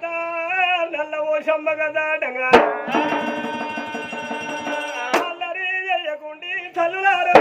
అక్క నల్ల ఓషమ్మ కదా డంగా. అల్లరి చేయకుండి తల్లులారా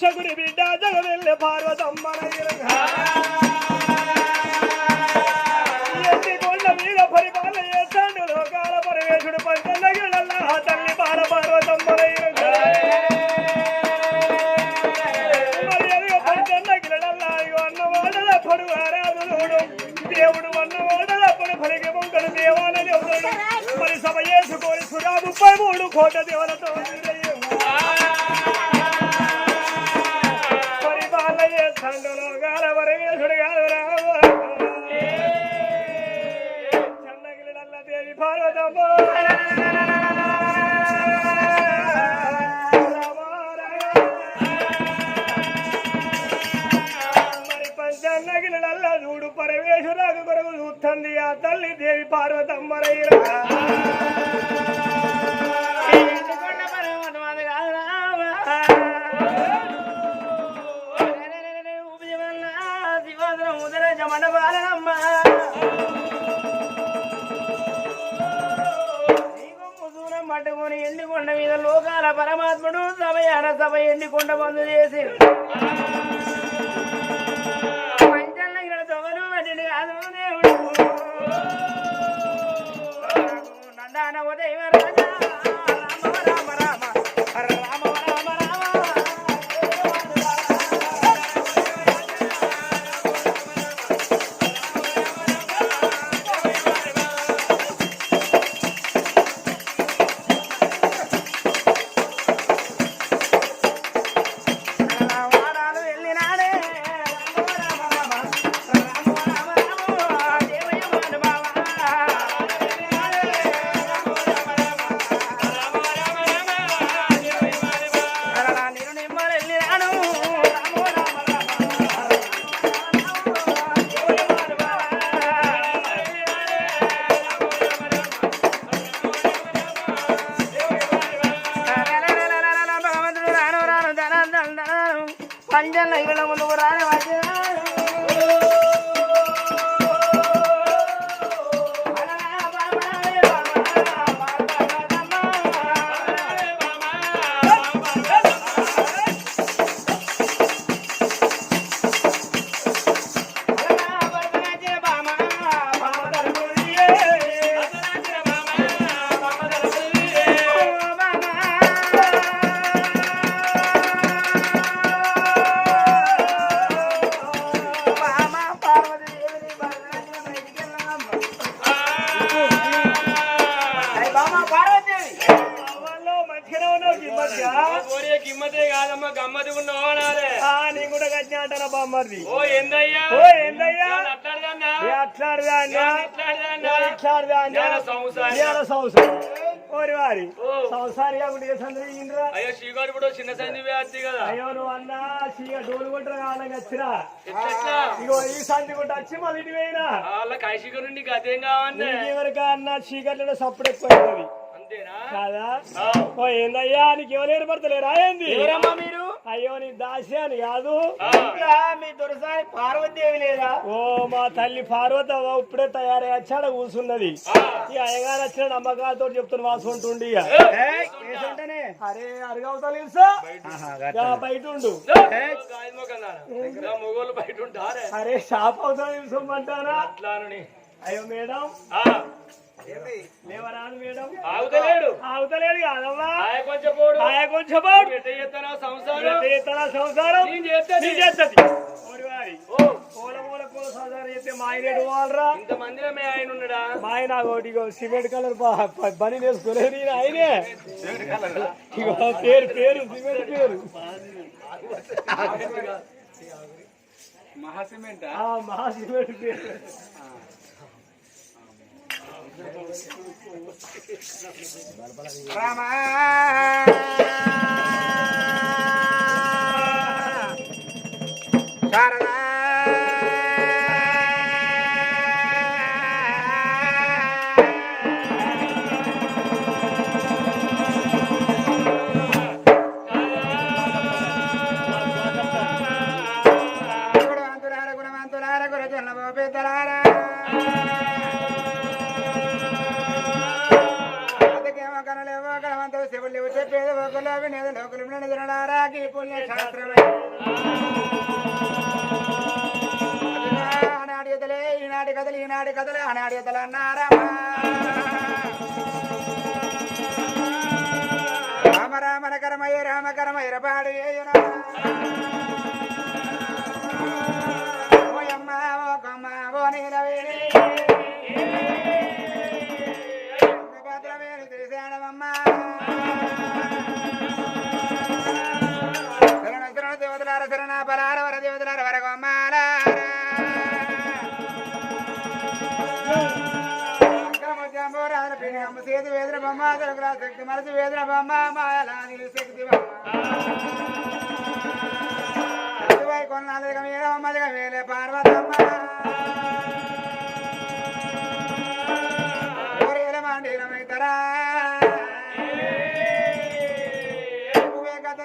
নকশা లోకాల పరమాత్ముడు సమయాన సభ ఎన్ని కొండ బంధు చేసి? ఉదయం అయ్యో శ్రీగారు కూడా చిన్న సంధి వ్యాధి కదా. అయ్యో నువ్వు అన్న శ్రీ డోలు కొట్టరు కావాలని ఇగో ఈ సంధి కూడా వచ్చి మళ్ళీ ఇటు పోయినా? వాళ్ళ కాశీగా నుండి అదేం కావాలి? ఎవరికా అన్న శ్రీగారు సప్పుడు ఎక్కువ అంతేనా? కాదా? ఏందయ్యా నీకు ఎవరు ఏర్పడతలేరు ఏంది? ఎవరమ్మా మీరు? అయ్యో నీ దాస్యాని కాదు. మీ దొరసాని పార్వతీదేవి లేదా? ఓ మా తల్లి పార్వతమ్మ ఇప్పుడే తయారై వచ్చాడ కూర్చున్నది ఈ అయ్యగారు వచ్చిన నమ్మకాలతో చెప్తున్న. ఏయ్, ఏసుంటేనే. అరే అరగవుతా తెలుసా? బయట. ఉండు మొగోళ్ళు బయట ఉంటారే. అరే షాప్ అవుతా తెలుసమ్మంటారా అయ్యో మేడం. ఆ, లేవరాదు మేడం. ఆగుతలేడు. ఆగుతలేడు కాదమ్మా. ఆయ కొంచెం పోడు ఆయా కొంచెం బాగు. ఎట్ట చేస్తానా సంసారం? ఎట్ట చేస్తారా సంసారం? నేను చేస్తాను. నీ చేస్తది. ఓరి వారి. ఓ. పూల పూల పూల సంసారం చేస్తే మా ఆయన ఎటు పోవాలరా? ఇంత మందిలో మే ఆయన ఉన్నాడా? మా ఆయన ఒకటి ఇగో సిమెంట్ కలర్ బని వేసుకోలేదు నేను ఆయనే. ఇగో పేరు పేరు సిమెంట్ పేరు. మహా సిమెంట్ పేరు. రామా శారదా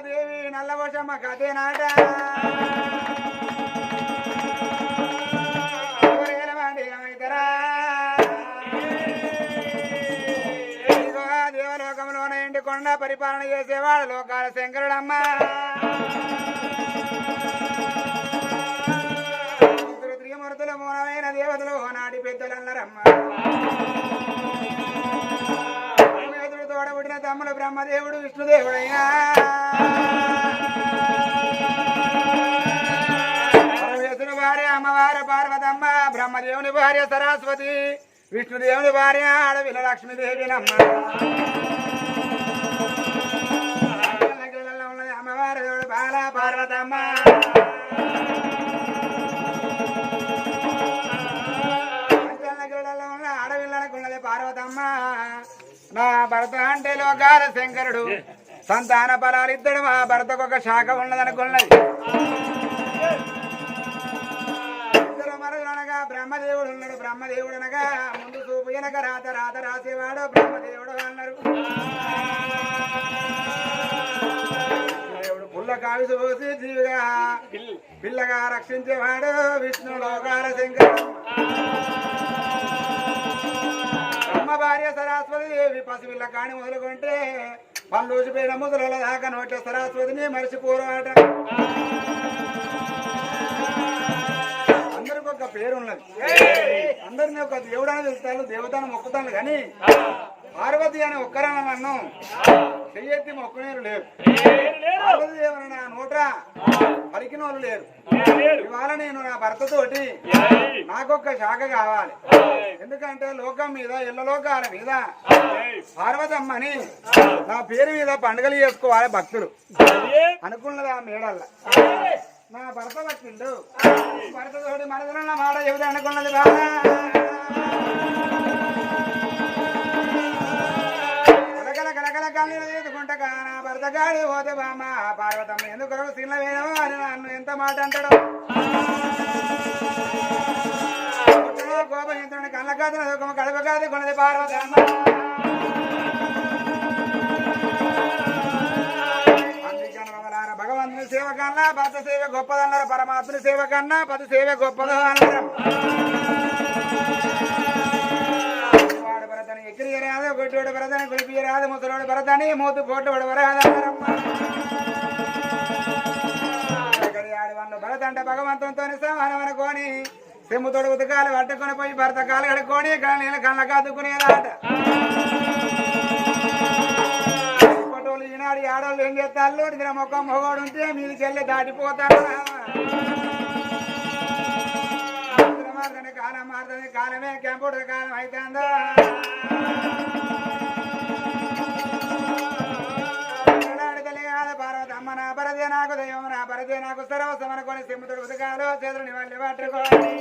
దేవి నల్లవశమ్మ కథే నాట. దేవలోకంలోన ఎండి కొండ పరిపాలన చేసేవాడు లోకాల శంకరుడమ్మ. ముగ్గురు త్రిమూర్తుల మూలమైన దేవతలు నాటి పెద్దలన్నరమ్మ. తోడబుట్టిన తమ్ముడు బ్రహ్మదేవుడు విష్ణుదేవుడయ్యా పరమేశ్వరుడు భార్య అమ్మవారు పార్వతమ్మ బ్రహ్మదేవుని భార్య సరస్వతి విష్ణుదేవుని భార్య ఆడవిల లక్ష్మీదేవినమ్మ ఉన్నది అమ్మవారు దేవుడు బాల పార్వతమ్మ. నా భర్త అంటే లోకాల శంకరుడు. సంతాన ఫలాలు ఇద్దడు మా భర్తకు ఒక శాఖ ఉన్నదనుకున్నది. ఇద్దరు అనగా బ్రహ్మదేవుడు ఉన్నాడు. బ్రహ్మదేవుడు అనగా ముందు చూపు వెనక రాత రాత రాసేవాడు బ్రహ్మదేవుడు అన్నారు. పుల్ల కావిసి పోసి జీవిగా పిల్లగా రక్షించేవాడు విష్ణు లోకాల శంకరుడు. సరస్వతి దేవి పసిపిల్ల కాని మొదలుకుంటే పళ్ళు ఊసిపోయిన ముసల దాకా నోట్ల సరస్వతిని మరిచిపోరాట అందరికి ఒక పేరు ఉన్నది. అందరిని ఒక దేవుడు అని తెలుస్తాను దేవతను మొక్కుతాను కానీ పార్వతి అని ఒక్కరని నన్ను చెయ్యెత్తి మొక్కనేరు లేరు. దేవుని నా నోట పలికిన వాళ్ళు లేరు. ఇవాళ నేను నా భర్తతోటి నాకొక్క శాఖ కావాలి. ఎందుకంటే లోకం మీద ఇళ్ళ లోకాల మీద పార్వతమ్మని నా పేరు మీద పండుగలు చేసుకోవాలి భక్తులు. అనుకున్నది ఆ మేడల్ల. నా భర్త భక్తుడు భర్తతోటి మనదన మాట చెబుతా అనుకున్నది బాగా. కళ్ళు ఎదుకుంటగా నా భర్త గాడి పోతే బామ్మ పార్వతమ్మ ఎందుకు సిల్ల వేయవా అని నన్ను ఎంత మాట అంటాడు కోపం కళ్ళ కాదు దుఃఖం కడప కాదు కొనది పార్వతమ్మ భగవంతుని సేవ కన్నా భర్త సేవ గొప్పదన్నారు పరమాత్మని సేవ కన్నా పది సేవ గొప్పదో అన్నారు వాడు భరతని ఎక్కిరి రాదు ముసలోడు భరతని మూతు పోటోడు వరాదన్నారమ్మ ఆడి భరత అంటే భగవంతునితో సమానం అనుకోని సెమ్ముతోడు ఉతకాలు పట్టుకొని పోయి భర్త కాలు కడుక్కొని నీళ్ళ కళ్ళ కాదుకునేదాట ఈనాడు ఆడవాళ్ళు ఏం చేస్తారు? నిద్ర మొక్క మొగోడు ఉంటే మీది చెల్లి దాటిపోతారు. మారుతుంది కాలం మారుతుంది కాలమే కంప్యూటర్ కాలం అవుతుందో పార్వతమ్మ నా పరదే నాకు దైవం నా పరదే నాకు సర్వసమనుకొని సింహతుడు ఉదకాలు చేతులు నివాళి పట్టుకోవాలి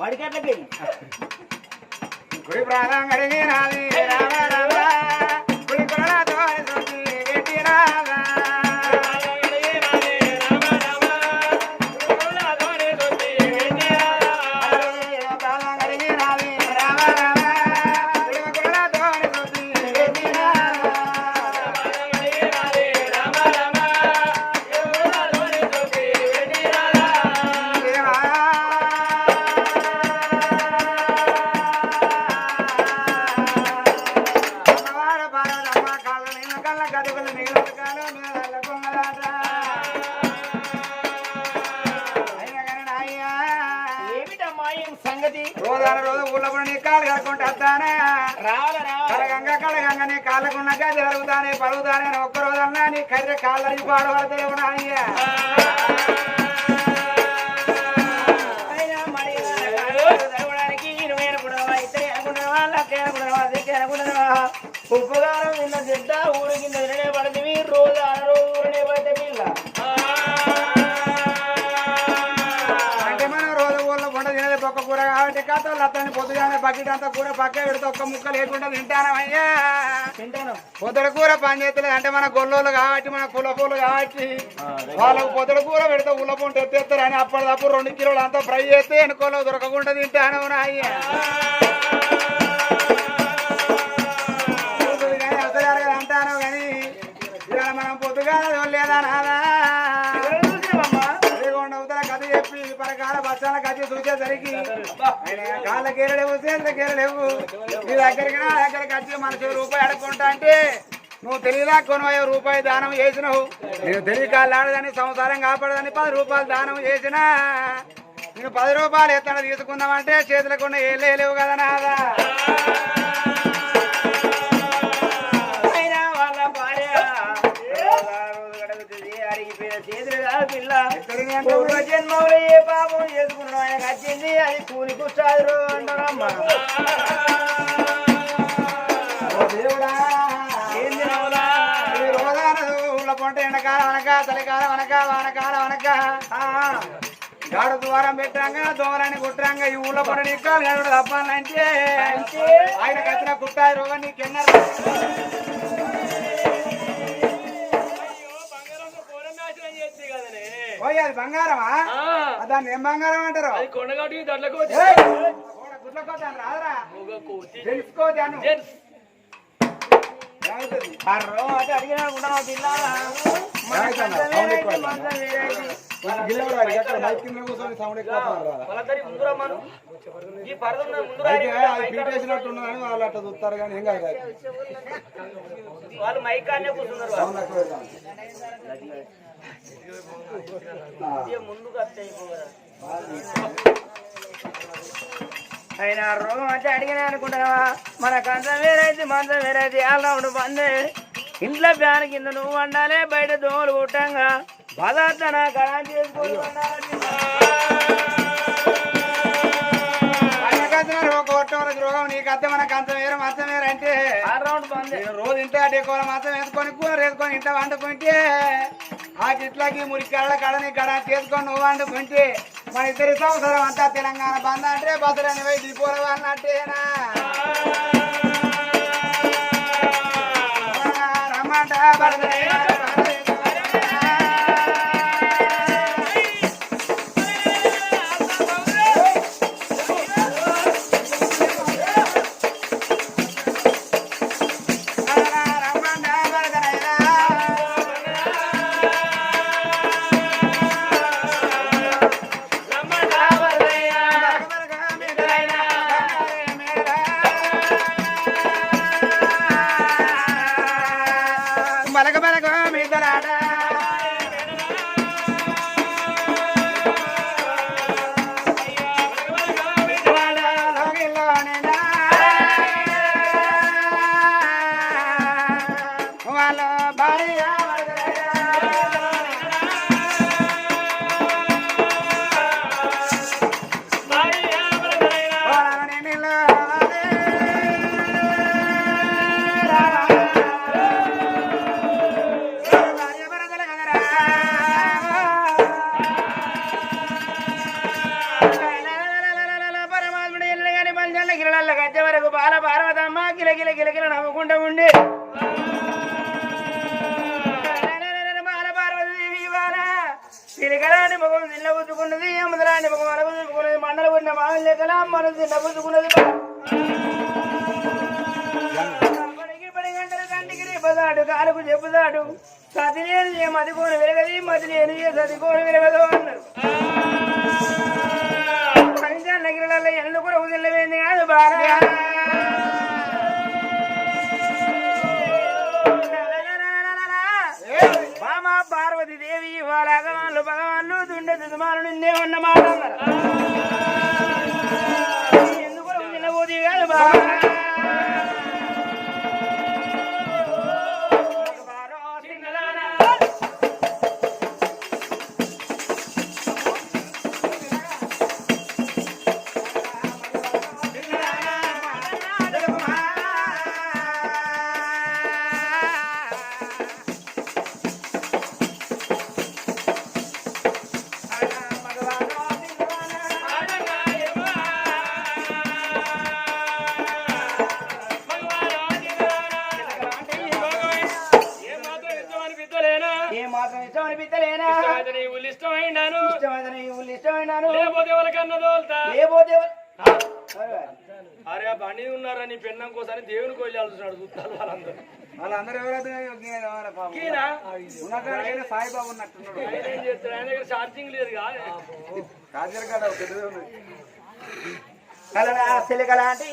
పడికట్లకి గుడి ప్రాణం అడిగి రాది రామ లక్ష అనుకున్నావా దిక్కు అనుకున్నావా ఉప్పుగారం నిన్న చెడ్డ ఊరి కింద తిరనే పడుతుంది రోజు అతన్ని పొద్దుగానే బకెట్ అంతా కూర పక్క పెడితే ఒక్క ముక్క లేకుండా తింటానమయ్యా తింటాను. పొద్దుల కూర పని చేస్తలేదు అంటే మన గొల్లోళ్ళు కాబట్టి మన కుల పూలు కాబట్టి. వాళ్ళకు పొద్దుల కూర పెడితే ఉల్ల పూట ఎత్తేస్తారు అని అప్పటిదప్పుడు రెండు కిలోలు అంతా ఫ్రై చేస్తే ఎనుకోలో దొరకకుండా తింటాను కదా అంటాను కానీ ఇవాళ మనం పొద్దుగా లేదా నాదా బచ్చ కష్టాలకు వచ్చి చూసేసరికి కాళ్ళ కేరలేవు చేతుల కేరలేవు నీ దగ్గరికి నా దగ్గరికి వచ్చి మనసు రూపాయి అడుక్కుంటా అంటే నువ్వు తెలియదా కొనవయ్యో రూపాయి దానం చేసినావు? నేను తెలియక ఆడదని సంసారం కాపాడదని పది రూపాయలు దానం చేసినా నేను పది రూపాయలు ఎత్తన తీసుకుందామంటే చేతులకు ఉన్న ఏం లేవు కదా నాదా? పిల్ల పూర్వ జన్మలో ఏ పాపం చేసుకున్నాం ఆయనకు వచ్చింది అది కూలి కుష్టాదురు అంటారమ్మా. దేవుడా పొంట ఎండకాలం అనక చలికాలం అనక వానకాలం అనక గాడు ద్వారం పెట్టాక దోమరాన్ని కుట్టాక ఈ ఊళ్ళో నిక్కాలు గాడు తప్పాలంటే ఆయన కట్టిన కుట్టాయి రోగం నీకెన్నారు ఎక్కువ వస్తున్నారు కదా. వాళ్ళందరి ముందురా మను. ఈ పరద ముందురా అయితే అది పీటేసినట్టు ఉన్నదని వాళ్ళు అట్లా చూస్తారు కానీ ఏం కాదు అది. వాళ్ళు మైక్ అనే కూర్చున్నారు అయినా రోగం అంటే అడిగినా అనుకుంటున్నావా మన కంచం వేరైతే మంచం వేరైతే ఆల్రౌండ్ బందే ఇంట్లో ఫ్యాన్ కింద నువ్వు వండాలి బయట దోమలు కుట్టంగా. పదార్థ నా కళా కొట్టం రోగం నీకు అత్త మన కంచం వేరు అంటే. ఆల్రౌండ్ బందే రోజు ఇంటే అటే కూర మాత్రం వేసుకొని కూర వేసుకొని ఇంట్లో వండుకుంటే. ఆ గిట్లకి మురికాళ్ళ కడని కడ చేసుకొని నువ్వు మంచి మన ఇద్దరి సంవత్సరం అంతా తెలంగాణ బంద అంటే బసరని పోయి దిపోల అన్నట్టేనా? నిన్న పుచ్చుకున్నది ముఖం అలగు చూపుకున్నది మండల ఉన్న మామూలు లెక్కల మనం తిన్న పుచ్చుకున్నది రేపదాడు కాలుకు చెప్పుదాడు. సతి లేని ఏ మది కోని వెలగది మది లేని ఏ సతి కోని వెలగదు అన్నారు పంచాల గిరలలో ఎందుకు రోజులవేంది కాదు బాగా పార్వతి దేవి వాళ్ళ అగవాన్లు భగవాన్లు దుండె దుమాలు నిన్నే ఉన్న మాట అన్నారు. ఎందుకు నిలబోది కాదు బాగా అరే ఆ బండి ఉన్నారా నీ పెన్నం కోసం దేవుని కొయ్యాల్సినాడు చూస్తారు వాళ్ళందరూ. వాళ్ళందరూ ఉన్నకాడికైనా సాయిబాబు ఉన్నట్టున్నాడు. ఆయన ఏం చేస్తాడు? ఆయన దగ్గర ఛార్జింగ్ లేదు కాజర్ కాడ కలరా సిలకలాంటి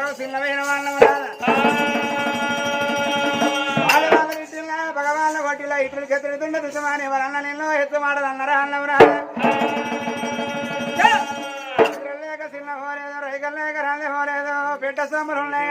ఎందుకు చిన్నమైన వాళ్ళ భగవాన్ కొట్టిలా ఇట్లు చెత్తుడుతుండ దుషమాని ఎవరన్న నిన్ను ఎత్తు మాటలు అన్నారా అన్నం లేక చిన్న హోలేదు రైకల్ లేక రాలే హోలేదు పెట్ట సొమ్ములు ఉన్నాయి